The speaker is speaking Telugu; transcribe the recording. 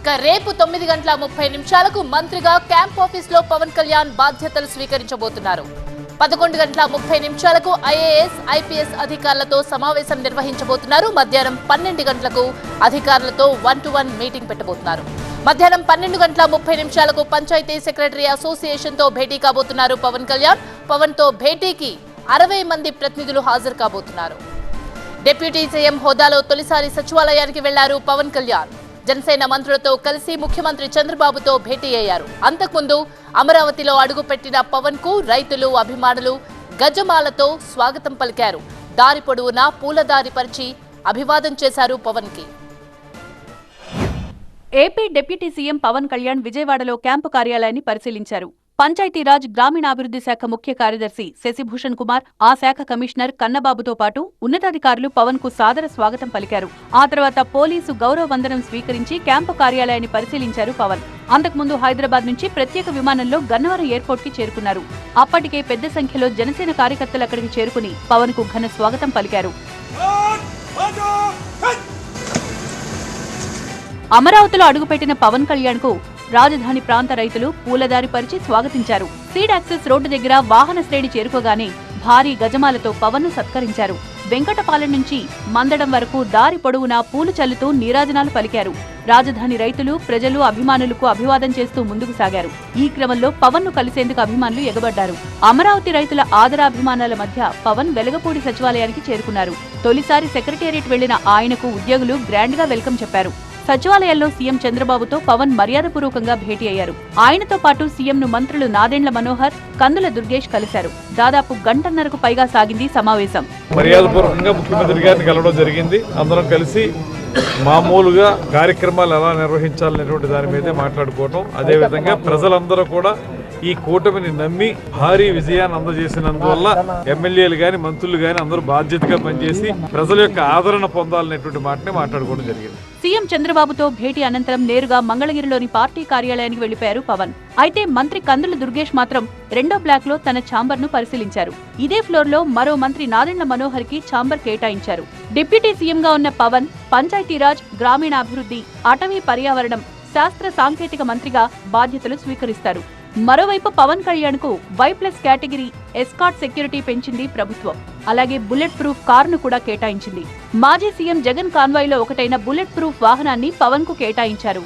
ఇక రేపు తొమ్మిది గంటల ముప్పై నిమిషాలకు మంత్రిగా క్యాంప్ ఆఫీస్లో పవన్ కళ్యాణ్ బాధ్యతలు స్వీకరించబోతున్నారు. పదకొండు గంటల ముప్పై నిమిషాలకు ఐఏఎస్ ఐపీఎస్ అధికారులతో సమావేశం నిర్వహించబోతున్నారు. మధ్యాహ్నం పన్నెండు గంటలకు అధికారులతో వన్ టు వన్ మీటింగ్ పెట్టబోతున్నారు. మధ్యాహ్నం పన్నెండు గంటల ముప్పై నిమిషాలకు పంచాయతీ సెక్రటరీ అసోసియేషన్తో భేటీ కాబోతున్నారు పవన్ కళ్యాణ్. పవన్తో భేటీకి అరవై మంది ప్రతినిధులు హాజరు కాబోతున్నారు. డిప్యూటీ సీఎం హోదాలో తొలిసారి సచివాలయానికి వెళ్ళారు పవన్ కళ్యాణ్. జనసేన మంత్రులతో కలిసి ముఖ్యమంత్రి చంద్రబాబుతో భేటీ అయ్యారు. అంతకుముందు అమరావతిలో అడుగుపెట్టిన పవన్కు రైతులు అభిమానులు గజమాలతో స్వాగతం పలికారు. దారి పొడవునా పూలదారి పరిచి అభివాదం చేశారు పవన్కి AP deputy CM Pawan Kalyan విజయవాడలో క్యాంపు కార్యాలయాన్ని పరిశీలించారు. పంచాయతీరాజ్ గ్రామీణాభివృద్ధి శాఖ ముఖ్య కార్యదర్శి శశిభూషణ్ కుమార్ ఆ శాఖ కమిషనర్ కన్నబాబుతో పాటు ఉన్నతాధికారులు పవన్కు సాదర స్వాగతం పలికారు. ఆ తర్వాత పోలీసు గౌరవ వందనం స్వీకరించి క్యాంపు కార్యాలయాన్ని పరిశీలించారు పవన్. అంతకుముందు హైదరాబాద్ నుంచి ప్రత్యేక విమానంలో గన్నవరం ఎయిర్పోర్ట్కి చేరుకున్నారు. అప్పటికే పెద్ద సంఖ్యలో జనసేన కార్యకర్తలు అక్కడికి చేరుకుని పవన్కు ఘన స్వాగతం పలికారు. అమరావతిలో అడుగుపెట్టిన పవన్ కళ్యాణ్కు రాజధాని ప్రాంత రైతులు పూలదారి పరిచి స్వాగతించారు. సీడ్ యాక్సెస్ రోడ్డు దగ్గర వాహన శ్రేణి చేరుకోగానే భారీ గజమాలతో పవన్ను సత్కరించారు. వెంకటపాలెం నుంచి మందడం వరకు దారి పొడవునా పూలు చల్లుతూ నీరాజనాలు పలికారు. రాజధాని రైతులు ప్రజలు అభిమానులకు అభివాదం చేస్తూ ముందుకు సాగారు. ఈ క్రమంలో పవన్ను కలిసేందుకు అభిమానులు ఎగబడ్డారు. అమరావతి రైతుల ఆదరాభిమానాల మధ్య పవన్ వెలగపూడి సచివాలయానికి చేరుకున్నారు. తొలిసారి సెక్రటేరియట్ వెళ్ళిన ఆయనకు ఉద్యోగులు గ్రాండ్గా వెల్కమ్ చెప్పారు. సచివాలయంలో సీఎం చంద్రబాబుతో పవన్ మర్యాదపూర్వకంగా భేటీ అయ్యారు. ఆయనతో పాటు సీఎంను మంత్రులు నాదెండ్ల మనోహర్ కందుల దుర్గేష్ కలిశారు. దాదాపు గంటన్నరకు పైగా సాగింది సమావేశం. మర్యాదపూర్వకంగా ముఖ్యమంత్రి గారిని కలవడం జరిగింది. అందరం కలిసి మామూలుగా కార్యక్రమాలు ఎలా నిర్వహించాలనేటువంటి దాని మీదే మాట్లాడుకోవటం. అదేవిధంగా ప్రజలందరూ కూడా ఈ కూటమిని నమ్మి భారీ విజయాన్ని అందజేసినందువల్ల ఎమ్మెల్యేలు గాని మంత్రులు గాని అందరూ బాధ్యతగా పనిచేసి ప్రజల యొక్క ఆదరణ పొందాలనేటువంటి మాటని మాట్లాడుకోవడం జరిగింది. సీఎం చంద్రబాబుతో భేటీ అనంతరం నేరుగా మంగళగిరిలోని పార్టీ కార్యాలయానికి వెళ్ళిపోయారు పవన్. అయితే మంత్రి కందుల దుర్గేష్ మాత్రం రెండో బ్లాక్లో తన ఛాంబర్ను పరిశీలించారు. ఇదే ఫ్లోర్లో మరో మంత్రి నాదెండ్ల మనోహర్కి ఛాంబర్ కేటాయించారు. డిప్యూటీ సీఎం గా ఉన్న పవన్ పంచాయతీరాజ్ గ్రామీణాభివృద్ధి అటవీ పర్యావరణం శాస్త్ర సాంకేతిక మంత్రిగా బాధ్యతలు స్వీకరిస్తారు. మరోవైపు పవన్ కళ్యాణ్కు Y plus category escort security పెంచింది ప్రభుత్వం. అలాగే బుల్లెట్ ప్రూఫ్ కారును కూడా కేటాయించింది. మాజీ సీఎం జగన్ కాన్వాయ్లో ఒకటైన బుల్లెట్ ప్రూఫ్ వాహనాన్ని పవన్కు కేటాయించారు.